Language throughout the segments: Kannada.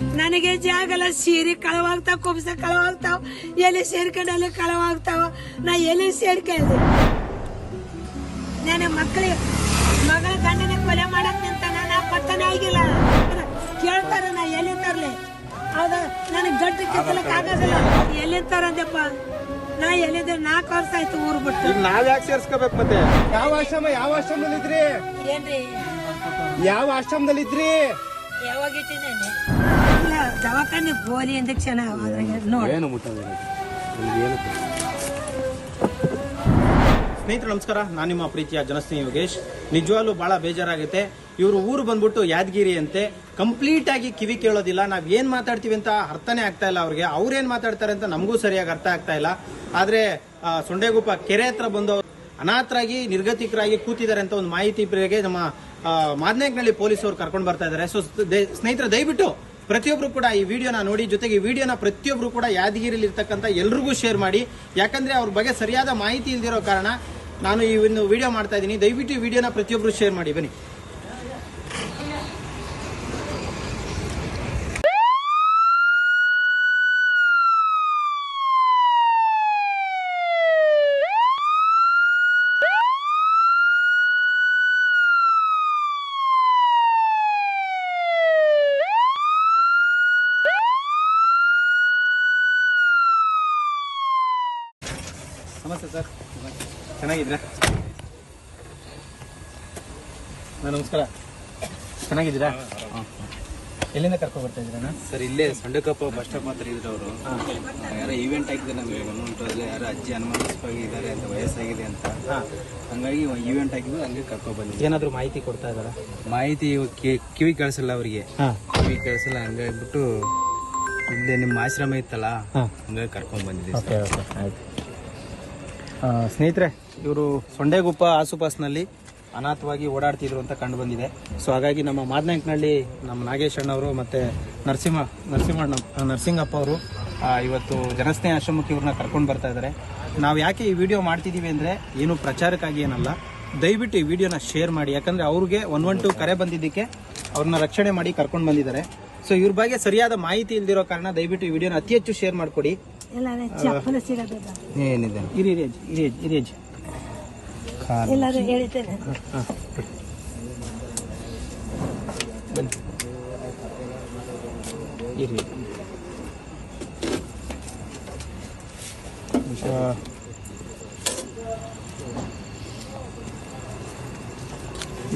ನನಗೆ ಜಾಗಲ್ಲ ಸೀರೆ ಕಳವಾಗ್ತಾವ ಕುಬ್ಸ ಕಳವಾಗ್ತಾವ ಎಲ್ಲಿ ಸೇರ್ಕೊಂಡಲ್ಲಿ ಕಳವಾಗ್ತಾವ. ನಾ ಎಲ್ಲಿ ಸೇರ್ಕೊಂಡೆ ನನ್ನ ಮಕ್ಕಳಿಗೆ ಮಗಳ ಗಂಡನ ಕೊಲೆ ಮಾಡಕ್ ನಿಂತ ನಾನು ಪತ್ತನೇ ಆಗಿಲ್ಲ. ಕೇಳ್ತಾರ ನಾ ಎಲ್ಲಿ ತರ್ಲಿ. ಹೌದ? ನನಗೆ ದೊಡ್ಡ ಕೆತ್ತಲಕ್ ಆಗೋದಿಲ್ಲ ಎಲ್ಲಿ ತರಂದಪ್ಪ. ನಾ ಎಲ್ಲಿದ್ದೆ ನಾಲ್ಕು ವರ್ಷ ಆಯ್ತು ಊರು ಬಿಟ್ಟು. ನಾವ್ ಯಾಕೆ ಸೇರ್ಸ್ಕೋಬೇಕು ಮತ್ತೆ? ಯಾವ ಆಶ್ರಮ ಯಾವ ಆಶ್ರಮದಲ್ಲಿ ಇದ್ರಿ ಏನ್ರಿ? ಯಾವ ಆಶ್ರಮದಲ್ಲಿ ಇದ್ರಿ ಯಾವಾಗ ಇಟ್ಟಿದ್ದೇನೆ? ಇಲ್ಲ ದವಾಖಾನೆ ಗೋಲಿ ನೋಡಿ. ಏನು ಮುಟ್ಟೋದಿಲ್ಲ ಸ್ನೇಹಿತರು ನಮಸ್ಕಾರ. ನಾನು ನಿಮ್ಮ ಪ್ರೀತಿಯ ಜನಸ್ನೇಹಿ ಯೋಗೇಶ್. ನಿಜವಾಗ್ಲೂ ಬಹಳ ಬೇಜಾರಾಗುತ್ತೆ. ಇವರು ಊರು ಬಂದ್ಬಿಟ್ಟು ಯಾದಗಿರಿ ಅಂತೆ. ಕಂಪ್ಲೀಟ್ ಆಗಿ ಕಿವಿ ಕೇಳೋದಿಲ್ಲ. ನಾವ್ ಏನ್ ಮಾತಾಡ್ತೀವಿ ಅಂತ ಅರ್ಥನೇ ಆಗ್ತಾ ಇಲ್ಲ ಅವ್ರಿಗೆ. ಅವ್ರೇನ್ ಮಾತಾಡ್ತಾರೆ ಅಂತ ನಮಗೂ ಸರಿಯಾಗಿ ಅರ್ಥ ಆಗ್ತಾ ಇಲ್ಲ. ಆದ್ರೆ ಸೊಂಡೆಗುಪ್ಪ ಕೆರೆ ಹತ್ರ ಬಂದವರು ಅನಾಥರಾಗಿ, ನಿರ್ಗತಿಕರಾಗಿ ಕೂತಿದ್ದಾರೆ ಅಂತ ಒಂದು ಮಾಹಿತಿ ಮೇರೆಗೆ ನಮ್ಮ ಮಾದನೇಕನಹಳ್ಳಿ ಅವರು ಕರ್ಕೊಂಡು ಬರ್ತಾ ಇದ್ದಾರೆ. ಸೊ ಸ್ನೇಹಿತರ, ದಯವಿಟ್ಟು ಪ್ರತಿಯೊಬ್ರು ಕೂಡ ಈ ವಿಡಿಯೋನ ನೋಡಿ, ಜೊತೆಗೆ ಈ ವಿಡಿಯೋನ ಪ್ರತಿಯೊಬ್ರು ಕೂಡ ಯಾದಗಿರಿಲಿ ಇರ್ತಕ್ಕಂಥ ಎಲ್ರಿಗೂ ಶೇರ್ ಮಾಡಿ. ಯಾಕಂದ್ರೆ ಅವ್ರ ಬಗ್ಗೆ ಸರಿಯಾದ ಮಾಹಿತಿ ಇಲ್ದಿರೋ ಕಾರಣ ನಾನು ಈ ಒಂದು ವಿಡಿಯೋ ಮಾಡ್ತಾ ಇದ್ದೀನಿ. ದಯವಿಟ್ಟು ಈ ವಿಡಿಯೋನ ಪ್ರತಿಯೊಬ್ರು ಶೇರ್ ಮಾಡಿ. ಬನ್ನಿ. ನಮಸ್ತೆ ಸರ್. ನಮಸ್ಕಾರ. ಚೆನ್ನಾಗಿದ್ದೀರಾ? ಎಲ್ಲಿಂದ ಕರ್ಕೊಂಡು ಬರ್ತಾ ಇದ್ದೀರಾ ಸರ್ ಇಲ್ಲೇ ಸಂಡಕಪ್ಪ ಬಸ್ ಸ್ಟಾಪ್ ಹತ್ರ ಇದ್ರು ಅವರು ಯಾರೋ ಇವೆಂಟ್ ಆಗಿದೆ ನಮಗೆ ಗಮನ ಯಾರೋ ಅಜ್ಜಿ ಅನುಮಾನಾಸ್ಪದಾಗಿದ್ದಾರೆ ಅಂತ ವಯಸ್ಸಾಗಿದೆ ಅಂತ. ಹಂಗಾಗಿ ಇವೆಂಟ್ ಆಗಿದ್ದು ಹಂಗೆ ಕರ್ಕೊಂಡು ಬಂದಿದ್ದೆ ಏನಾದರೂ ಮಾಹಿತಿ ಕೊಡ್ತಾ ಇದ್ದಾರಾ? ಮಾಹಿತಿ ಇವಾಗ ಕಿ- ಕಿವಿ ಕೇಳಿಸಲ್ಲ ಅವರಿಗೆ. ಕಿವಿ ಕೇಳಿಸಲ್ಲ ಹಂಗಾಗ್ಬಿಟ್ಟು ಇಲ್ಲೇ ನಿಮ್ಮ ಆಶ್ರಮ ಇತ್ತಲ್ಲ ಹಂಗಾಗಿ ಕರ್ಕೊಂಡ್ ಬಂದಿದ್ದೆ ಓಕೆ ಓಕೆ ಆಯ್ತು. ಸ್ನೇಹಿತರೆ, ಇವರು ಸೊಂಡೆಗುಪ್ಪ ಆಸುಪಾಸ್ನಲ್ಲಿ ಅನಾಥವಾಗಿ ಓಡಾಡ್ತಿದ್ರು ಅಂತ ಕಂಡು ಬಂದಿದೆ. ಸೊ ಹಾಗಾಗಿ ನಮ್ಮ ಮಾದನಾಂಕ್ನಳ್ಳಿ ನಮ್ಮ ನಾಗೇಶ್ ಅಣ್ಣವರು ಮತ್ತು ನರಸಿಂಹ, ನರಸಿಂಹಣ್ಣ ನರಸಿಂಗಪ್ಪ ಅವರು ಇವತ್ತು ಜನಸ್ನೇಹ ಆಶ್ರಮಕ್ಕೆ ಇವ್ರನ್ನ ಕರ್ಕೊಂಡು ಬರ್ತಾ ಇದ್ದಾರೆ. ನಾವು ಯಾಕೆ ಈ ವಿಡಿಯೋ ಮಾಡ್ತಿದ್ದೀವಿ ಅಂದರೆ ಏನು ಪ್ರಚಾರಕ್ಕಾಗಿ ಏನಲ್ಲ, ದಯವಿಟ್ಟು ಈ ವಿಡಿಯೋನ ಶೇರ್ ಮಾಡಿ. ಯಾಕಂದರೆ ಅವ್ರಿಗೆ ಒನ್ ಒನ್ ಟು ಕರೆ ಬಂದಿದ್ದಕ್ಕೆ ಅವ್ರನ್ನ ರಕ್ಷಣೆ ಮಾಡಿ ಕರ್ಕೊಂಡು ಬಂದಿದ್ದಾರೆ. ಸೊ ಇವ್ರ ಬಗ್ಗೆ ಸರಿಯಾದ ಮಾಹಿತಿ ಇಲ್ದಿರೋ ಕಾರಣ ದಯವಿಟ್ಟು ಈ ವಿಡಿಯೋನ ಅತಿ ಹೆಚ್ಚು ಶೇರ್ ಮಾಡಿಕೊಡಿ. ಏನಿದೆ? ಇರಿ ಇರಿ ಇರಿ ಅಜ್ಜಿ, ಇರಿ. ಅಜ್ಜಿ. ಎಲ್ಲರೂ ಹೇಳ್ತೇನೆ ಹಾ, ಇರಿ.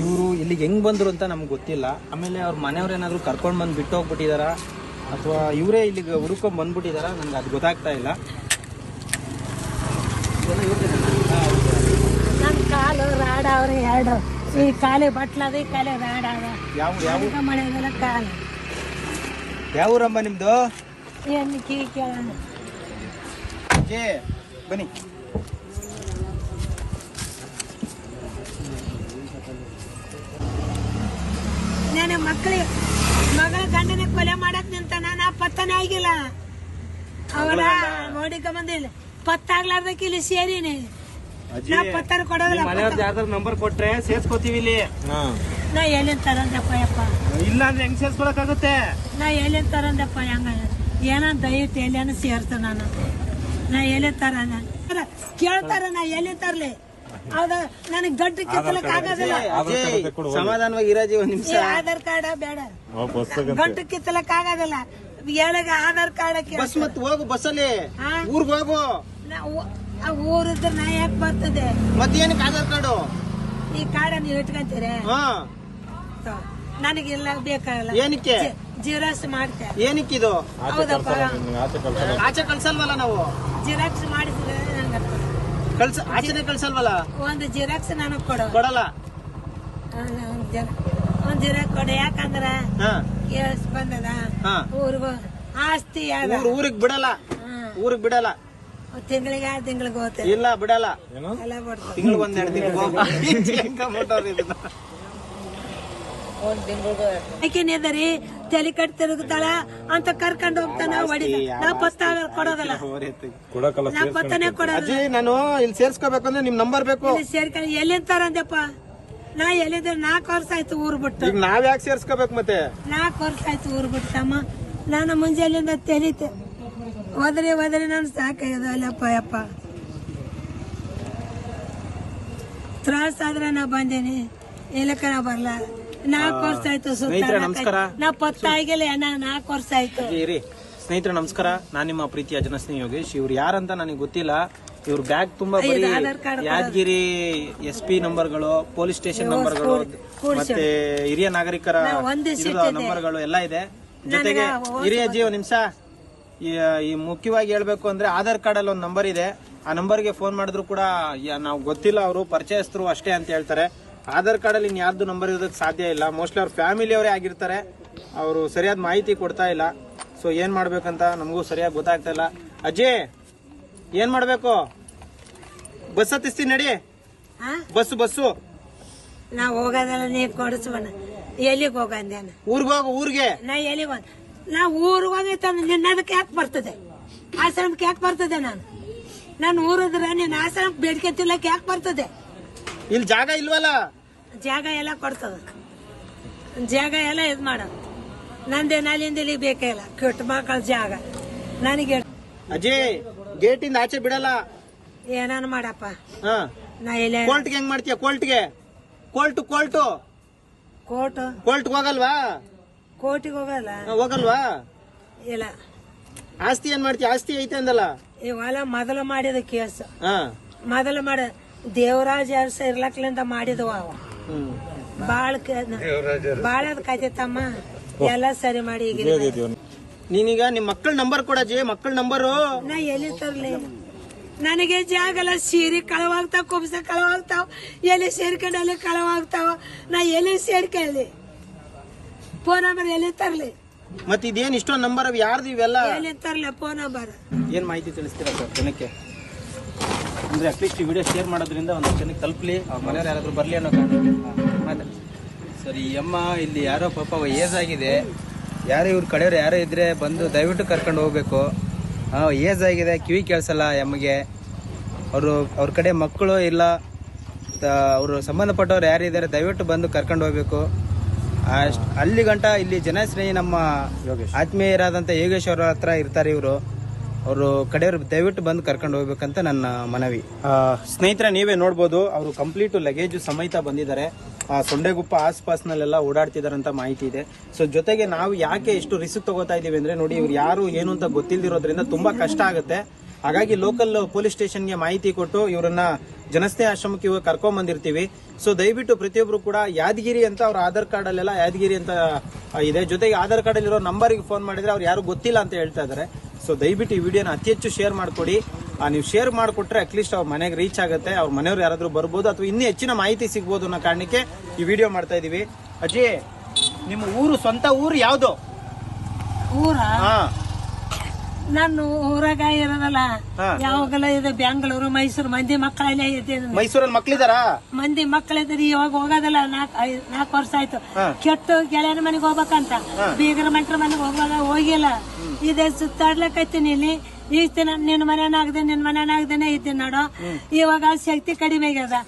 ಇವರು ಇಲ್ಲಿಗೆ ಹೆಂಗ್ ಬಂದ್ರು ಅಂತ ನಮ್ಗೆ ಗೊತ್ತಿಲ್ಲ. ಆಮೇಲೆ ಅವ್ರ ಮನೆಯವ್ರು ಏನಾದ್ರು ಕರ್ಕೊಂಡು ಬಂದು ಬಿಟ್ಟು ಹೋಗ್ಬಿಟ್ಟಿದಾರ ಅಥವಾ ಇವರೇ ಇಲ್ಲಿಗೆ ಹುಡುಕೊಂಡ್ ಬಂದ್ಬಿಟ್ಟಿದಾರ? ನನ್ಗೆ ಅದು ಗೊತ್ತಾಗ್ತಾ ಇಲ್ಲ. ನನ್ನ ಕಾಲು ರಾಡ ಅವ್ರೆ ಎರಡು. ಈ ಕಾಲೇ ಬಟ್ಲದ ಈ ಕಾಲೇ ರಾಡ ಯಾವ ಯಾವ ಮಳೆಗೆಲ್ಲ ಕಾಲು. ಯಾವ ಊರಮ್ಮ ನಿಮ್ದು? ಏನು ಕೀ ಕೇಳೋಣ ಏ ಬನ್ನಿ. ನಾನು ಮಕ್ಕಳಿಗೆ ಮಗಳ ಗಂಡನ ಕೊಲೆ ಮಾಡಕ್ ನಿಂತಾನ ನಾ ಪತ್ತನೇ ಆಗಿಲ್ಲ. ಅವಳ ನೋಡಿಕ ಬಂದಿಲ್ಲ. ಪತ್ತಾಗ್ಲಾರ್ದಕ್ಕೆ ಇಲ್ಲಿ ಸೇರಿನಿ. ನಾ ಪತ್ತರ ಕೊಡೋದಿಲ್ಲ ನಂಬರ್ ಕೊಟ್ರೆ ಸೇರ್ಸ್ಕೊತೀವಿ ಇಲ್ಲಿ. ನಾ ಎಲ್ಲಿಂದ ತರಂದಪ್ಪ ಯಪ್ಪ? ಇಲ್ಲ ಅಂದ್ರೆ ಹೆಂಗ್ ಸೇರ್ಸ್ಕೊಳಕಾಗುತ್ತೆ ನಾ ಎಲ್ಲಿಂದ ತರಂದಪ್ಪ ಹೆಂಗ? ಏನೋ ದಯವಿಟ್ಟು ಎಲ್ಲಿ ಸೇರ್ತ ನಾನು. ನಾ ಎಲ್ಲಿ ನಾನು ಕೇಳ್ತಾರ ನಾ ಎಲ್ಲಿ ತರ್ಲಿ? ಹೌದಾ ನನಗೆ ಗಂಟು ಕಿತ್ತಲಕ್ ಆಗೋದಿಲ್ಲ. ಸಮಾಧಾನವಾಗಿ ಇರಾಜಿ ಒಂದ್ ನಿಮಿಷ ಏ, ಆಧಾರ್ ಕಾರ್ಡ ಬೇಡ. ಗಂಟು ಕಿತ್ತಲಕ್ ಆಗೋದಿಲ್ಲ. ಏಳಗ ಆಧಾರ್ ಕಾರ್ಡ್ ಬಸ್ ಮತ್ ಹೋಗು ಬಸ್ಸಲ್ಲಿ. ಹಾ? ಊರ್ಗ್ ಹೋಗು. ಊರಿದ್ರೆ ನಾ ಯಾಕೆ ಬರ್ತದೆ? ಮತ್ತೇನಕ್ಕೆ ಆಧಾರ್ ಕಾರ್ಡು? ಈ ಕಾರ್ಡ ನೀವು ಇಟ್ಕೊಂತೀರಿ? ಹಾ. ನನಗೆಲ್ಲ ಬೇಕಾಗಲ್ಲ. ಏನಕ್ಕೆ? ಜಿರಾಕ್ಸ್ ಮಾಡ್ತೆ. ಏನಕ್ಕಿದು? ಹೌದಪ್ಪ. ಆಚೆ ಕಳ್ಸಲ್ವಲ್ಲ ನಾವು? ಜಿರಾಕ್ಸ್ ಮಾಡಿದ್ರೆ ನಂಗೆ ಕಳ್ಸ ಆಚೆನೆ ಕಳ್ಸಲ್ವಲ್ಲ? ಒಂದು ಜಿರಾಕ್ಸ್ ನಾನು ಕೊಡು. ಕೊಡಲ್ಲ? ಒಂದ್ ಜರ- ಒಂದ್ ಜಿರಾಕ್ಸ್ ಕೊಡು. ಯಾಕಂದ್ರ ಹಾ. ಕೇಳಿಸ್ ಬಂದದ. ಹಾ. ಊರ್ಗು ಆಸ್ತಿ ಊರು ಊರಿಗ್ ಬಿಡಲ್ಲ. ಊರಿಗೆ ಬಿಡಲ್ಲ. ತಿಂಗಳಿಗೆ ಆರು ತಿಂಗಳಿಗೆ ಹೋಗ್ತೇವೆ ಇಲ್ಲ ಬಿಡಲ್ಲ. ಎಲ್ಲ ಬಿಡ್ತಾರೆ ತಿಂಗಳು ಒಂದೆರಡು ತಿಂಗಳು ಯಾಕೆನಿದರಿ ತಲೆ ಕಟ್ ತಿರುಗುತ್ತಾಳ ಅಂತ ಕರ್ಕೊಂಡು ಹೋಗ್ತಾನ ಹೊಡಿದ ನಾ ಪತ್ತ ಕೊಡೋದಲ್ಲ. ನಾ ಪತ್ತನೇ ಕೊಡೋದು ಅಜಯ್ ನಾನು ಇಲ್ಲಿ ಸೇರ್ಸ್ಕೋಬೇಕಂದ್ರೆ ನಿಮ್ ನಂಬರ್ ಬೇಕು. ಇಲ್ಲಿ ಸೇರ್ಕೊಂಡು ಎಲ್ಲಿಂದ ತರಂದಪ್ಪ ನಾ ಎಲ್ಲಿದ್ರೆ ನಾಲ್ಕು ವರ್ಷ ಆಯ್ತು ಊರ್ ಬಿಟ್ಟು. ಈಗ ನಾವ್ ಯಾಕೆ ಸೇರ್ಸ್ಕೋಬೇಕು ಮತ್ತೆ? ನಾಲ್ಕು ವರ್ಷ ಆಯ್ತು ಊರ್ ಬಿಟ್ಟು ತಮ್ಮ. ನಾನು ಮುಂಜಾನೆಯಿಂದ ತೆಲಿತೆ ಹೋದ್ರೆ ಹೋದ್ರೆ ನಾನು ಸಾಕಾಗ್ಯದ ಅಲ್ಲಪ್ಪ ಯಪ್ಪ ತ್ರಾಸ ಆದ್ರೆ ನಾ ಬಂದೇನಿ. ಇಲ್ಲಕ್ಕ ನಾ ಬರ್ಲ? ನಾಲ್ಕು ವರ್ಷ ಆಯ್ತು ಸ್ನೇಹಿತರೆ, ನಮಸ್ಕಾರ. ನಾ ಪತ್ತಾಗಿಲ್ಲ ಅಣ್ಣ ನಾಲ್ಕು ವರ್ಷ ಆಯ್ತು. ಇರಿ. ಸ್ನೇಹಿತರೆ ನಮಸ್ಕಾರ. ನಾನು ನಿಮ್ಮ ಪ್ರೀತಿಯ ಜನಸ್ನೇಹಿ ಯೋಗೇಶ್. ಇವ್ರು ಯಾರಂತ ನನಗೆ ಗೊತ್ತಿಲ್ಲ. ಇವ್ರ ಬ್ಯಾಗ್ ತುಂಬಾ ಬರೀ ಯಾದಗಿರಿ ಎಸ್ ಪಿ ನಂಬರ್ಗಳು ಪೊಲೀಸ್ ಸ್ಟೇಷನ್ ನಂಬರ್ಗಳು. ಮತ್ತೆ ಹಿರಿಯ ನಾಗರಿಕರ ನಂಬರ್. ನಂಬರ್ಗಳು ಎಲ್ಲ ಇದೆ. ಜೊತೆಗೆ ಹಿರಿಯ ಜೀವ ನಿಮಿಷ. ಈ ಮುಖ್ಯವಾಗಿ ಹೇಳ್ಬೇಕು ಅಂದ್ರೆ ಆಧಾರ್ ಕಾರ್ಡ್ ಅಲ್ಲಿ ಒಂದು ನಂಬರ್ ಇದೆ. ಆ ನಂಬರ್ಗೆ ಫೋನ್ ಮಾಡಿದ್ರು ಕೂಡ ಯಾ- ನಾವು ಗೊತ್ತಿಲ್ಲ ಅವರು ಪರಿಚಯಸ್ಥರು ಅಷ್ಟೇ ಅಂತ ಹೇಳ್ತಾರೆ. ಆಧಾರ್ ಕಾರ್ಡ್ ಅಲ್ಲಿ ಇನ್ಯಾರ್ದು ನಂಬರ್ ಇರೋದಕ್ಕೆ ಸಾಧ್ಯ ಇಲ್ಲ. ಮೋಸ್ಟ್ಲಿ ಅವ್ರ ಫ್ಯಾಮಿಲಿ ಅವರೇ ಆಗಿರ್ತಾರೆ. ಅವರು ಸರಿಯಾದ ಮಾಹಿತಿ ಕೊಡ್ತಾ ಇಲ್ಲ. ಸೊ ಏನ್ ಮಾಡ್ಬೇಕಂತ ನಮಗೂ ಸರಿಯಾಗಿ ಗೊತ್ತಾಗ್ತಾ ಇಲ್ಲ. ಅಜ್ಜಿ ಏನ್ ಮಾಡ್ಬೇಕು? ಬಸ್ ಹತ್ತಿಸ್ತೀನಿ ನಡಿ. ಹಾ ಬಸ್ಸು ಬಸ್ಸು. ನಾ ಹೋಗೋದಲ್ಲ ನೀ ಕೊಡಿಸ್ಬಣ್ಣ ಎಲ್ಲಿಗೆ ಹೋಗಂದೆ ಊರಿಗೆ ಹೋಗು ಊರಿಗೆ. ನಾ ಎಲ್ಲಿಗೆ ಹೋಗ ನಾ ಊರಿಗೆ ಹೋಗೈತ ನಿನ್ನದಕ್ಕೆ ಯಾಕೆ ಬರ್ತದೆ? ಆಶ್ರಮಕ್ಕೆ ಯಾಕೆ ಬರ್ತದೆ ನಾನು? ನಾನು ಊರಿದ್ರೆ ನಿನ್ನ ಆಶ್ರಮಕ್ಕೆ ಬೇಡಿಕೆ ತಿಲ್ಲಕ್ಕೆ ಯಾಕೆ ಬರ್ತದೆ? ಇಲ್ಲಿ ಜಾಗ ಇಲ್ವಲ್ಲ? ಜಾಗ ಎಲ್ಲ ಕೊಡ್ತದ. ಜಾಗ ಎಲ್ಲ ಇದು ಮಾಡೋದು ನಂದೇ ಅಲ್ಲಿಂದ ಇಲ್ಲಿ ಬೇಕೇ ಇಲ್ಲ. ಕೆಟ್ಟ ಮಕ್ಕಳ ಜಾಗ. ನನಗೆ ಅಜಯ್ ಗೇಟಿಂದ ಆಚೆ ಬಿಡಲ್ಲ? ಏನಾನು ಮಾಡಪ್ಪ. ಹಾ. ನಾ ಎಲ್ಲ ಕೋಲ್ಟ್ಗೆ ಹೆಂಗ್ ಮಾಡ್ತೀಯ? ಕೋಲ್ಟ್ಗೆ ಕೋಲ್ಟು ಕೋಲ್ಟು ಕೋರ್ಟ್ ಕೋಲ್ಟ್ ಹೋಗಲ್ವಾ? ಕೋರ್ಟಿಗೆ ಹೋಗಲ್ಲ. ಹೋಗಲ್ವಾ? ಇಲ್ಲ. ಆಸ್ತಿ ಏನ್ ಮಾಡ್ತೀಯ? ಆಸ್ತಿ ಐತೆ ಅಂದಲ್ಲ? ಹೊಲ ಮೊದಲು ಮಾಡಿದ ಕೇಸ್. ಹಾ. ಮೊದಲು ಮಾಡ ದೇವರಾಜ ಅರಸ ಇರ್ಲಕ್ಲಿಂದ ಮಾಡಿದವ ಅವ. ಬಾಳ ಬಾಳ ಕಾಯ್ತಮ್ಮ ಎಲ್ಲ ಸರಿ ಮಾಡಿ ಈಗ ನೀನೀಗ ನಿಮ್ ಮಕ್ಕಳ ನಂಬರ್ ಕೊಡಜಿ ಮಕ್ಕಳ ನಂಬರು. ನಾ ಎಲ್ಲಿ ತರ್ಲಿ? ನನಗೆ ಜಾಗಲ್ಲ ಸೀರೆ ಕಳವಾಗ್ತಾವ ಕುಬ್ಸ ಕಳವಾಗ್ತಾವ ಎಲ್ಲಿ ಸೇರ್ಕೊಂಡು ಅಲ್ಲಿ ಕಳವಾಗ್ತಾವ. ನಾ ಎಲ್ಲಿ ಸೇರ್ಕೊಳ್ಳಿ ಫೋನ್ ನಂಬರ್ ಎಲ್ಲಿ ತರ್ಲಿ? ಮತ್ತೆ ಇದೇನ್ ಇಷ್ಟೊಂದ್ ನಂಬರ್ ಯಾರ್ದು ಇವೆಲ್ಲ? ಎಲ್ಲಿ ತರ್ಲಿ ಫೋನ್ ನಂಬರ್ ಏನ್ ಮಾಹಿತಿ ತಿಳಿಸ್ತೀರಾ ಸರ್ ಜನಕ್ಕೆ ಅಂದ್ರೆ ಅಟ್ಲೀಸ್ಟ್ ಈ ವಿಡಿಯೋ ಶೇರ್ ಮಾಡೋದ್ರಿಂದ ಒಂದು ಜನಕ್ಕೆ ತಲುಪಲಿ ಅವ್ರ ಮನೆಯವ್ರು ಯಾರಾದ್ರೂ ಬರ್ಲಿ ಅನ್ನೋ ಕಾರಣಕ್ಕೆ. ಮಾತಾಡಿ. ಸರಿ ಈ ಅಮ್ಮ ಇಲ್ಲಿ ಯಾರೋ ಪಾಪ ಏಜ್ ಆಗಿದೆ. ಯಾರೋ ಇವ್ರ ಕಡೆಯವ್ರು ಯಾರೋ ಇದ್ರೆ ಬಂದು ದಯವಿಟ್ಟು ಕರ್ಕೊಂಡು ಹೋಗ್ಬೇಕು. ಹಾಂ ಏಜ್ ಆಗಿದೆ ಕಿವಿ ಕೇಳಿಸಲ್ಲ ಎಮ್ಮಗೆ ಅವರು ಅವ್ರ ಕಡೆ ಮಕ್ಕಳು ಇಲ್ಲ. ಅವರು ಸಂಬಂಧಪಟ್ಟವ್ರು ಯಾರಿದ್ದಾರೆ ದಯವಿಟ್ಟು ಬಂದು ಕರ್ಕೊಂಡು ಹೋಗ್ಬೇಕು. ಅಷ್ಟು ಅಲ್ಲಿ ಗಂಟ ಇಲ್ಲಿ ಜನಸ್ನೇಹಿ ನಮ್ಮ ಆತ್ಮೀಯರಾದಂಥ ಯೋಗೇಶ್ ಅವರ ಹತ್ರ ಇರ್ತಾರೆ ಇವರು. ಅವರು ಕಡೆಯವರು ದಯವಿಟ್ಟು ಬಂದು ಕರ್ಕೊಂಡು ಹೋಗ್ಬೇಕಂತ ನನ್ನ ಮನವಿ. ಸ್ನೇಹಿತರೆ ನೀವೇ ನೋಡ್ಬೋದು ಅವರು ಕಂಪ್ಲೀಟ್ ಲಗೇಜ್ ಸಮೇತ ಬಂದಿದ್ದಾರೆ. ಆ, ಸೊಂಡೆಗುಪ್ಪ ಆಸ್ಪಾಸ್ನಲ್ಲೆಲ್ಲ ಓಡಾಡ್ತಿದಾರಂತ ಮಾಹಿತಿ ಇದೆ. ಸೊ ಜೊತೆಗೆ ನಾವು ಯಾಕೆ ಇಷ್ಟು ರಿಸ್ಕ್ ತಗೋತಾ ಇದೀವಿ ಅಂದ್ರೆ ನೋಡಿ ಇವ್ರು ಯಾರು ಏನು ಅಂತ ಗೊತ್ತಿಲ್ದಿರೋದ್ರಿಂದ ತುಂಬಾ ಕಷ್ಟ ಆಗುತ್ತೆ. ಹಾಗಾಗಿ ಲೋಕಲ್ ಪೊಲೀಸ್ ಸ್ಟೇಷನ್ಗೆ ಮಾಹಿತಿ ಕೊಟ್ಟು ಇವರನ್ನ ಜನಸ್ಥೆ ಆಶ್ರಮಕ್ಕೆ ಇವಾಗ ಕರ್ಕೊಂಡ್ ಬಂದಿರ್ತೀವಿ. ಸೊ ದಯವಿಟ್ಟು ಪ್ರತಿಯೊಬ್ರು ಕೂಡ ಯಾದಗಿರಿ ಅಂತ ಅವ್ರ ಆಧಾರ್ ಕಾರ್ಡ್ ಅಲ್ಲೆಲ್ಲ ಯಾದಗಿರಿ ಅಂತ ಇದೆ. ಜೊತೆಗೆ ಆಧಾರ್ ಕಾರ್ಡ್ ಅಲ್ಲಿರೋ ನಂಬರ್ಗೆ ಫೋನ್ ಮಾಡಿದ್ರೆ ಅವ್ರು ಯಾರು ಗೊತ್ತಿಲ್ಲ ಅಂತ ಹೇಳ್ತಾ ಇದ್ದಾರೆ. ಸೊ ದಯವಿಟ್ಟು ಈ ವಿಡಿಯೋನ ಅತಿ ಹೆಚ್ಚು ಶೇರ್ ಮಾಡಿಕೊಡಿ. ನೀವು ಶೇರ್ ಮಾಡಿಕೊಟ್ರೆ ಅಟ್ಲೀಸ್ಟ್ ಅವ್ರ ಮನೆಗೆ ರೀಚ್ ಆಗುತ್ತೆ ಅವ್ರ ಮನೆಯವ್ರು ಯಾರಾದರೂ ಬರ್ಬೋದು ಅಥವಾ ಇನ್ನೂ ಹೆಚ್ಚಿನ ಮಾಹಿತಿ ಸಿಗ್ಬೋದು ಅನ್ನೋ ಕಾರಣಕ್ಕೆ ಈ ವಿಡಿಯೋ ಮಾಡ್ತಾ ಇದೀವಿ. ಅಜ್ಜಿ ನಿಮ್ಮ ಊರು ಸ್ವಂತ ಊರು ಯಾವುದು? ಊರ? ಹಾ. ನಾನು ಊರಾಗ ಇರೋದಲ್ಲ ಯಾವಾಗಲ್ಲ ಯಾವಾಗಲ ಇದು ಬೆಂಗಳೂರು ಮೈಸೂರು ಮಂದಿ ಮಕ್ಕಳಲ್ಲೇ ಇದ್ದೀನಿ. ಮೈಸೂರಲ್ಲಿ ಮಕ್ಕಳಿದಾರ ಮಂದಿ ಮಕ್ಕಳಿದ್ದಾರೆ ಇವಾಗ ಹೋಗೋದಲ್ಲ ನಾಕ್ ನಾಕ್ ವರ್ಷ ಆಯ್ತು. ಕೆಟ್ಟು ಗೆಳೆಯನ ಮನೆಗೆ ಹೋಗ್ಬೇಕಂತ. ಬೀಗರ ಮಂಟ್ರ ಮನೆಗೆ ಹೋಗುವಾಗ ಹೋಗಿಲ್ಲ. ಇದೇ ಸುತ್ತಾಡ್ಲಕ್ಕೈತೀನಿ ಇಲ್ಲಿ. ಈ ದಿನ ನಿನ್ನ ಮನೆನಾಗದೆ ನಿನ್ನ ಮನೆನಾಗ್ದೇನೆ ಇದ್ದೀನಿ ನೋಡು. ಇವಾಗ ಶಕ್ತಿ ಕಡಿಮೆ ಆಗ್ಯದ.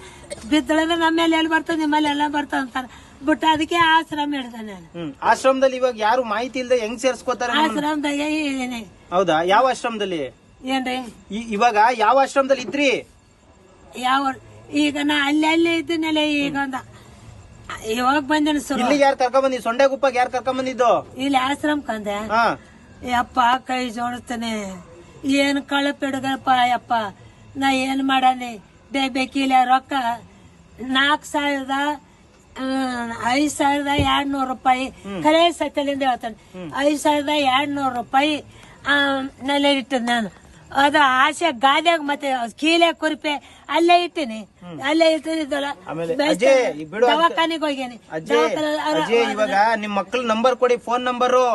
ಬಿದ್ದಳಿದ್ರೆ ನಮ್ಮ ಮೇಲೆ ಎಲ್ಲಿ ಬರ್ತದೆ ನಿಮ್ಮಲ್ಲಿ ಎಲ್ಲ ಬರ್ತದೆ ಅಂತಾರೆ. ಬಿಟ್ಟು ಅದಕ್ಕೆ ಆಶ್ರಮ ಹಿಡ್ದೆ ನಾನು. ಹ್ಮ್. ಆಶ್ರಮದಲ್ಲಿ ಇವಾಗ ಯಾರು ಮಾಹಿತಿ ಇಲ್ಲದೆ ಹೆಂಗ್ ಸೇರ್ಸ್ಕೋತಾರೆ ನಿಮ್ಮನ್ನ? ಆಶ್ರಮದಾಗ ಏನೇ ಹೌದಾ? ಯಾವ ಆಶ್ರಮದಲ್ಲಿ? ಏನ್ರಿ? ಈ- ಇವಾಗ ಯಾವ ಆಶ್ರಮದಲ್ಲಿ ಇದ್ರಿ? ಯಾವ ಈಗ ನಾ ಅಲ್ಲಿ ಅಲ್ಲಿ ಇದ್ದೀನಲ್ಲ ಈಗ ಒಂದ. ಇವಾಗ ಬಂದೇನು ಸುರು ಇಲ್ಲಿ ಯಾರು ಕರ್ಕೊಂಡ್ ಬಂದಿ ಸೊಂಡೆಗುಪ್ಪಗೆ ಯಾರು ಕರ್ಕೊಂಡ್ ಬಂದಿದ್ದು? ಇಲ್ಲಿ ಆಶ್ರಮ ಕಂದೆ. ಹಾ. ಯಪ್ಪ ಕೈ ಜೋಡಿಸ್ತಾನೆ. ಏನ್ ಕಳಪಿಡ್ಗಪ್ಪ ಯಪ್ಪ. ನಾ ಏನ್ ಮಾಡಾನೆ ಬೇಕಿಲ್ಲ ರೊಕ್ಕ. ನಾಲ್ಕು ಸಾವಿರದ ಐದ್ ಸಾವಿರದ ಎರಡ್ ನೂರು ರೂಪಾಯಿ ಕರೆ ಸತ್ಯಲಿಂದ ಹೇಳ್ತಾನೆ. ಐದ್ ಸಾವಿರದ ಎರಡ್ ನೂರು ರೂಪಾಯಿ ನೆಲೆ ಇಟ್ಟದ್ ನಾನು. ಅದು ಆಸೆ ಗಾದ್ಯಾಗ ಮತ್ತೆ ಕೀಲೆ ಕುರಿಪೆ ಅಲ್ಲೇ ಇಟ್ಟಿನಿ. ಅಲ್ಲೇ ಇಟ್ಟಿದ್ದಲ್ಲ ದವಾಖಾನಿಗೆ ಹೋಗ್ಯಾನಿ. ಇವಾಗ ನಿಮ್ ಮಕ್ಕಳ ನಂಬರ್ ಕೊಡಿ ಫೋನ್ ನಂಬರು.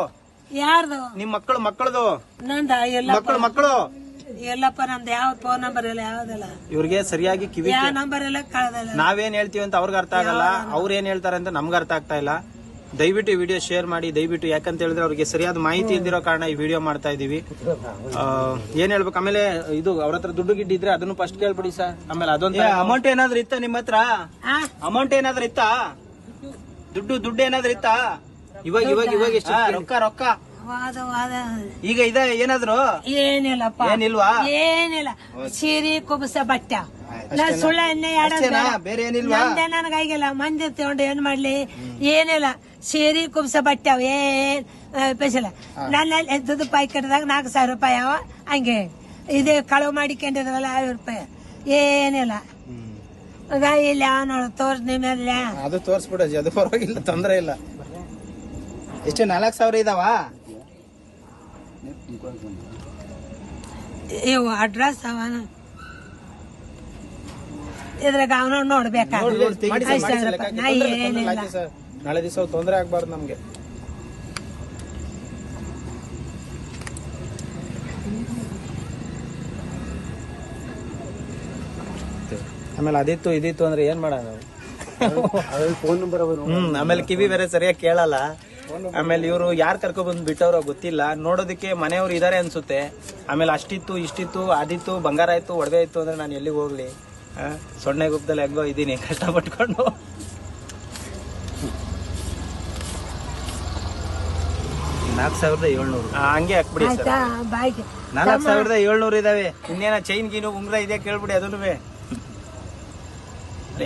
ಯಾರ್ದು? ನಿಮ್ ಮಕ್ಕಳು ಮಕ್ಕಳದು. ನಂದ? ಎಲ್ಲ ಮಕ್ಕಳು ಮಕ್ಕಳು. ಎಲ್ಲಪ್ಪ ನಮ್ದು ಯಾವ ಫೋನ್ ನಂಬರ್ ಇಲ್ಲ ಯಾವ್ದಲ್ಲ? ಇವ್ರಿಗೆ ಸರಿಯಾಗಿ ಕಿವಿ ಯಾವ ನಂಬರ್ ಎಲ್ಲ ಕಳ್ದಲ್ಲ. ನಾವೇನ್ ಹೇಳ್ತೀವಿ ಅಂತ ಅವ್ರಿಗೆ ಅರ್ಥ ಆಗಲ್ಲ. ಅವ್ರು ಏನ್ ಹೇಳ್ತಾರೆ ಅಂತ ನಮ್ಗೆ ಅರ್ಥ ಆಗ್ತಾ ಇಲ್ಲ. ದಯವಿಟ್ಟು ಈ ವಿಡಿಯೋ ಶೇರ್ ಮಾಡಿ ದಯವಿಟ್ಟು ಯಾಕಂತ ಹೇಳಿದ್ರೆ ಅವ್ರಿಗೆ ಸರಿಯಾದ ಮಾಹಿತಿ ಇದ್ದಿರೋ ಕಾರಣ ಈ ವಿಡಿಯೋ ಮಾಡ್ತಾ ಇದೀವಿ. ಆ, ಏನ್ ಹೇಳ್ಬೇಕು? ಆಮೇಲೆ ಇದು ಅವ್ರ ಹತ್ರ ದುಡ್ಡು ಗಿಡ್ಡಿದ್ರೆ ಅದನ್ನು ಫಸ್ಟ್ ಕೇಳ್ಬಿಡಿ ಸರ್. ಆಮೇಲೆ ಅದೊಂದು ಅಮೌಂಟ್ ಏನಾದ್ರು ಇತ್ತ ನಿಮ್ಮ ಹತ್ರ? ಆ? ಅಮೌಂಟ್ ಏನಾದ್ರು ಇತ್ತಾ? ದುಡ್ಡು ದುಡ್ಡು ಏನಾದ್ರು ಇತ್ತಾ? ಇವಾಗ ಇವಾಗ ಇವಾಗ ಎಷ್ಟು ರೊಕ್ಕ ರೊಕ್ಕ. ವಾದ ವಾದ ಈಗ ಇದ ಏನಾದ್ರು? ಏನಿಲ್ಲಪ್ಪ. ಏನಿಲ್ವಾ? ಏನಿಲ್ಲ. ಸೀರೆ ಕುಬಸ ಬಟ್ಟೆ. ನಾ ಸುಳ್ಳ ಎಣ್ಣೆ? ಬೇರೆ ಏನಿಲ್ವಾ? ನನಗಾಗಿಲ್ಲ. ಮಂದಿ ತಗೊಂಡು ಏನ್ ಮಾಡ್ಲಿ? ಏನಿಲ್ಲ. ಸೀರಿ ಕುಬಸ ಬಟ್ಟೆ ಅವ ಏನ್? ಸ್ಪೆಷಲ್ ನನ್ನ ಎದ್ದು ರೂಪಾಯಿ ಕಟ್ಟದಾಗ ನಾಲ್ಕು ಸಾವಿರ ರೂಪಾಯಿ ಅವ. ಹಂಗೆ. ಇದೇ ಕಳವು ಮಾಡಿಕೊಂಡಿದ್ರಲ್ಲ ಐವತ್ತು ರೂಪಾಯಿ. ಏನಿಲ್ಲ. ಈಗ ಇಲ್ಲ ನೋಡು ತೋರ್ಸ್ ನಿಮ್ಮಲ್ಲ ಅದು ತೋರಿಸ್ಬಿಡಜ್ಜಿ ಅದು ಪರವಾಗಿಲ್ಲ ತೊಂದರೆ ಇಲ್ಲ. ಎಷ್ಟು ನಾಲ್ಕು ಸಾವಿರ ಇದಾವ? ಇವು ಅಡ್ರೆಸ್ ಅವನ. ಇದ್ರಾಗ ಅವನ ನೋಡ್ಬೇಕಾಗ ನೋಡಿ, ನೋಡಿ, ಮಾಡಿ ಸರ್, ಮಾಡಿ ಸರ್, ಲೆಕ್ಕ ಹಾಕಿ. ನಾ ತೊಂದ್ರೆ ತೊಂದ್ರೆ ಇಲ್ಲ, ಏನಿಲ್ಲ. ನಾಳೆ ದಿವಸ ತೊಂದರೆ ಆಗ್ಬಾರ್ದು ನಮ್ಗೆ. ಆಮೇಲೆ ಅದಿತ್ತು ಇದಿತ್ತು ಅಂದ್ರೆ ಏನ್ ಮಾಡೋಣ ಫೋನ್ ನಂಬರ್ ಹ್ಮ್ ಆಮೇಲೆ ಕಿವಿ ಬೇರೆ ಸರಿಯಾಗಿ ಕೇಳಲ್ಲ. ಆಮೇಲೆ ಇವರು ಯಾರು ಕರ್ಕೊ ಬಂದು ಬಿಟ್ಟವ್ರ ಗೊತ್ತಿಲ್ಲ. ನೋಡೋದಕ್ಕೆ ಮನೆಯವ್ರು ಇದಾರೆ ಅನ್ಸುತ್ತೆ. ಆಮೇಲೆ ಅಷ್ಟಿತ್ತು ಇಷ್ಟಿತ್ತು ಅದಿತ್ತು ಬಂಗಾರ ಆಯ್ತು ಒಡವೆ ಆಯ್ತು ಅಂದ್ರೆ ನಾನು ಎಲ್ಲಿಗೆ ಹೋಗ್ಲಿ? ಸೊಣ್ಣೆ ಗುಪ್ತದಲ್ಲಿ ಹೆಂಗೋ ಇದ್ದೀನಿ ಕಷ್ಟಪಟ್ಕೊಂಡು. ನಾಲ್ಕು ಸಾವಿರದ ಏಳ್ನೂರು. ಹಂಗೆ ಹಾಕ್ಬಿಡಿ ಸರ್. ನಾಲ್ಕು ಸಾವಿರದ ಏಳ್ನೂರು ಇದಾವೆ. ಇನ್ನೇನ ಚೈನ್ ಗೀನು ಉಂಗ್ರ ಇದೆ ಕೇಳ್ಬಿಡಿ ಅದನ್ನು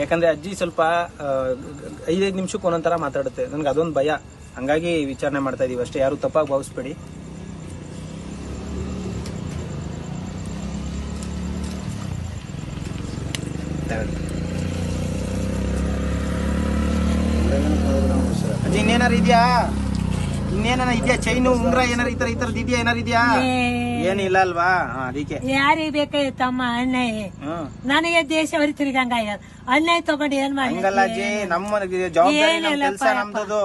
ಯಾಕಂದ್ರೆ ಅಜ್ಜಿ ಸ್ವಲ್ಪ ಐದೈದು ನಿಮಿಷಕ್ಕೆ ಒಂದೊಂಥರ ಮಾತಾಡುತ್ತೆ. ನನ್ಗೆ ಅದೊಂದು ಭಯ. ಹಂಗಾಗಿ ವಿಚಾರಣೆ ಮಾಡ್ತಾ ಇದೀವಿ ಅಷ್ಟೇ. ಯಾರು ತಪ್ಪಾಗಿ ಭಾವಿಸ್ಬೇಡಿ. ಅಜ್ಜಿ ಇನ್ನೇನಾರು ಇದೆಯಾ? ಇನ್ನೇನಾರ ಇದೆಯಾ? ಚೈನು ಉಂಗ್ರ ಏನಾರ ಈ ತರ ಈ ತರದ್ ಇದೆಯಾ? ಏನಾರ ಇದೆಯಾ? ಏನಿಲ್ಲ ಅಲ್ವಾ? ಅದಕ್ಕೆ ಯಾರಿಗೆ ಬೇಕಾಗಿತ್ತಮ್ಮ ತಮ್ಮ ಹ್ಮ್. ನನಗೆ ದೇಶ ಹೊರಿತಿರ್ಗಂಗ ಅನ್ಯಾಯ ತಗೊಂಡು ಏನ್ ಮಾಡಿ ಹಂಗಲ್ಲ ಅಜ್ಜಿ ನಮ್ಮ ಜವಾಬ್ದಾರಿ ಕೆಲಸ ನಮ್ದದು.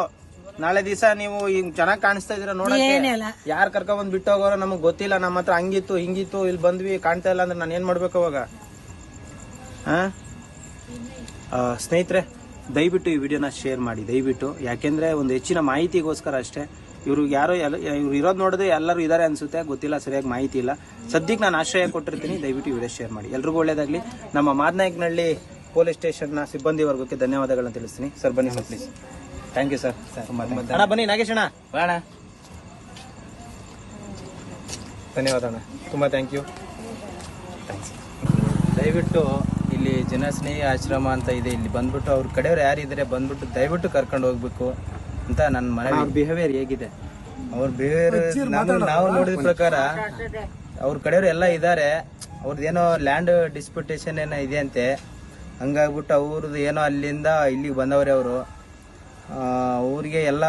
ನಾಳೆ ದಿವಸ ನೀವು ಹಿಂಗ್ ಚೆನ್ನಾಗ್ ಕಾಣಿಸ್ತಾ ಇದೀರ ನೋಡಕ್ಕೆ? ಏನಿಲ್ಲ ಯಾರ್ ಕರ್ಕೊಂಡ್ ಬಂದ್ ಬಿಟ್ಟು ಹೋಗೋರೋ ನಮಗ್ ಗೊತ್ತಿಲ್ಲ ನಮ್ಮ ಹತ್ರ ಹಂಗಿತ್ತು ಹಿಂಗಿತ್ತು ಇಲ್ಲಿ ಬಂದ್ವಿ ಕಾಣ್ತಾ ಇಲ್ಲ ಅಂದ್ರೆ ನಾನು ಏನ್ ಮಾಡ್ಬೇಕು ಅವಾಗ? ಆ, ಸ್ನೇಹಿತರೆ ದಯವಿಟ್ಟು ಈ ವಿಡಿಯೋನ ಶೇರ್ ಮಾಡಿ ದಯವಿಟ್ಟು. ಯಾಕೆಂದ್ರೆ ಒಂದು ಹೆಚ್ಚಿನ ಮಾಹಿತಿಗೋಸ್ಕರ ಅಷ್ಟೇ. ಇವ್ರು ಯಾರೋ ಎಲ್ಲ ಇವ್ರು ಇರೋದು ನೋಡಿದ್ರೆ ಎಲ್ಲರೂ ಇದಾರೆ ಅನ್ಸುತ್ತೆ ಗೊತ್ತಿಲ್ಲ ಸರಿಯಾಗಿ ಮಾಹಿತಿ ಇಲ್ಲ. ಸದ್ಯಕ್ಕೆ ನಾನು ಆಶ್ರಯ ಕೊಟ್ಟಿರ್ತೀನಿ ದಯವಿಟ್ಟು ಈ ವಿಡಿಯೋ ಶೇರ್ ಮಾಡಿ. ಎಲ್ರಿಗೂ ಒಳ್ಳೇದಾಗ್ಲಿ. ನಮ್ಮ ಮಾದನಾಯಕನಹಳ್ಳಿ ಪೊಲೀಸ್ ಸ್ಟೇಷನ್ನ ಸಿಬ್ಬಂದಿ ವರ್ಗಕ್ಕೆ ಧನ್ಯವಾದಗಳನ್ನ ತಿಳಿಸ್ತೀನಿ. ಸರ್ ಬನ್ನಿ sir please thank you sir ಅಣ್ಣ ಬನ್ನಿ ನಾಗೇಶ್ ಅಣ್ಣ. ಬೇಡ ಧನ್ಯವಾದ ಅಣ್ಣ. ತುಂಬ ಥ್ಯಾಂಕ್ ಯು ದಯವಿಟ್ಟು ಇಲ್ಲಿ ಜನಸ್ನೇಹಿ ಆಶ್ರಮ ಅಂತ ಇದೆ. ಇಲ್ಲಿ ಬಂದ್ಬಿಟ್ಟು ಅವ್ರ ಕಡೆಯವ್ರು ಯಾರಿದ್ದಾರೆ ಬಂದ್ಬಿಟ್ಟು ದಯವಿಟ್ಟು ಕರ್ಕೊಂಡು ಹೋಗ್ಬೇಕು ಅಂತ ನನ್ನ ಮನೆ ಅವ್ರ ಬಿಹೇವಿಯರ್ ಹೇಗಿದೆ? ಅವ್ರ ಬಿಹೇವಿಯರ್ ನಾವು ನೋಡಿದ ಪ್ರಕಾರ ಅವ್ರ ಕಡೆಯವ್ರು ಎಲ್ಲ ಇದ್ದಾರೆ ಅವ್ರದ್ದು ಏನೋ ಲ್ಯಾಂಡ್ ಡಿಸ್ಪ್ಯೂಟೇಷನ್ ಏನೋ ಇದೆ ಅಂತೆ. ಹಂಗಾಗ್ಬಿಟ್ಟು ಅವ್ರದ್ದು ಏನೋ ಅಲ್ಲಿಂದ ಇಲ್ಲಿಗೆ ಬಂದವ್ರೆ ಅವರು. ಅವ್ರಿಗೆ ಎಲ್ಲ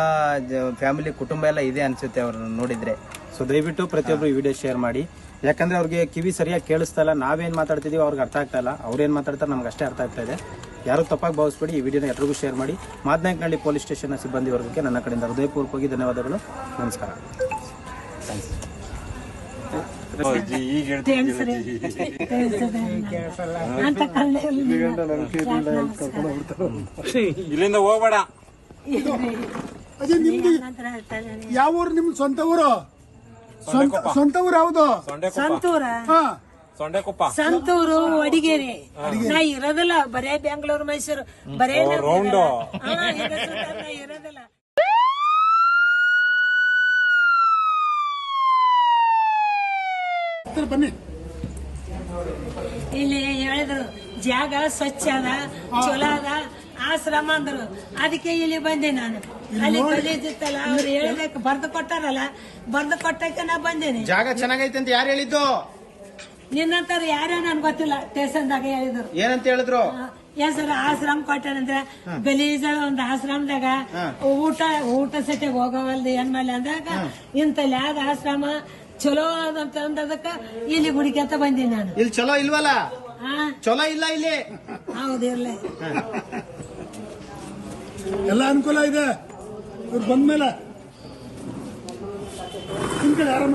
ಫ್ಯಾಮಿಲಿ ಕುಟುಂಬ ಎಲ್ಲ ಇದೆ ಅನ್ಸುತ್ತೆ ಅವ್ರನ್ನ ನೋಡಿದ್ರೆ. ಸೊ ದಯವಿಟ್ಟು ಪ್ರತಿಯೊಬ್ರು ಈ ವಿಡಿಯೋ ಶೇರ್ ಮಾಡಿ. ಯಾಕಂದ್ರೆ ಅವ್ರಿಗೆ ಕಿವಿ ಸರಿಯಾಗಿ ಕೇಳಿಸ್ತಾ ಇಲ್ಲ ನಾವೇನ್ ಮಾತಾಡ್ತಿದೀವಿ ಅವ್ರಿಗೆ ಅರ್ಥ ಆಗ್ತಾ ಇಲ್ಲ. ಅವ್ರೇನ್ ಮಾತಾಡ್ತಾರೆ ನಮ್ಗೆ ಅಷ್ಟೇ ಅರ್ಥ ಆಗ್ತಾ ಇದೆ. ಯಾರು ತಪ್ಪಾಗಿ ಭಾವಿಸ್ಬೇಡಿ ಈ ವಿಡಿಯೋನ ಎಲ್ರಿಗೂ ಶೇರ್ ಮಾಡಿ. ಮಾದನಾಯಕನಹಳ್ಳಿ ಪೊಲೀಸ್ ಸ್ಟೇಷನ್ ಸಿಬ್ಬಂದಿ ವರ್ಗಕ್ಕೆ ನನ್ನ ಕಡೆಯಿಂದ ಹೃದಯಪೂರ್ವಕವಾಗಿ ಧನ್ಯವಾದಗಳು. ನಮಸ್ಕಾರ. ಇಲ್ಲಿಂದ ಹೋಗ್ಬೇಡ. ಅದೇ ನಿಮ್ದು. ಯಾವ ಊರು ನಿಮ್ ಸ್ವಂತ ಊರು ಸ್ವಂತ ಸ್ವಂತ ಊರು ಯಾವ್ದು? ಸಂತೂರ. ಹಾ. ಸೊಂಡೆಕೊಪ್ಪ. ಸಂತೂರು ಅಡಿಗೇರಿ. ನಾ ಇರೋದಿಲ್ಲ ಬರೇ ಬೆಂಗಳೂರು ಮೈಸೂರು. ಬರೇ ರೌಂಡು. ಇರೋದಿಲ್ಲ. ಬನ್ನಿ. ಇಲ್ಲಿ ಹೇಳಿದ್ರು ಜಾಗ ಸ್ವಚ್ಛ ಅದ ಚಲೋ ಅದ. ಆಶ್ರಮ ಅಂದ್ರು. ಅದಕ್ಕೆ ಇಲ್ಲಿ ಬಂದೆ ನಾನು. ಅಲ್ಲಿ ಕಲೀದಿತ್ತಲ್ಲ ಅವ್ರು ಹೇಳ್ಬೇಕು. ಬರ್ದು ಕೊಟ್ಟಾರಲ್ಲ. ಬರ್ದು ಕೊಟ್ಟಕ್ಕೆ ನಾ ಬಂದೇನೆ. ಜಾಗ ಚೆನ್ನಾಗೈತೆ ಅಂತ ಯಾರು ಹೇಳಿದ್ದು? ನಿನ್ನಂತಾರ ಯಾರೋ ನನ್ಗೆ ಗೊತ್ತಿಲ್ಲ. ಸ್ಟೇಷನ್ದಾಗ ಹೇಳಿದ್ರು. ಏನಂತ ಹೇಳಿದ್ರು? ಹೆಸರು ಆಶ್ರಮ ಕೊಟ್ಟಾರಂದ್ರೆ ಬೆಲೀಜ ಒಂದು ಆಶ್ರಮದಾಗ ಊಟ ಊಟ ಸತಿಗೆ ಹೋಗವಲ್ದು ಏನ್ ಮೇಲೆ ಅಂದಾಗ ಇಂತಲ್ಲಿ ಯಾವ್ದು ಆಶ್ರಮ ಚಲೋ ಅದಂತ ಅಂದದಕ್ಕ ಇಲ್ಲಿ ಅಂತ ಬಂದೀನಿ ನಾನು. ಇಲ್ಲಿ ಚಲೋ ಇಲ್ವಲ್ಲ? ಚಲೋ ಇಲ್ಲ ಇಲ್ಲಿ? ಹೌದು ಇರ್ಲಿ. ಎಲ್ಲ ಅನುಕೂಲ ಇದೆ. ಇವ್ರು ಬಂದ್ಮೇಲೆ ನಿಮ್ ಕಡೆ ಆರಾಮ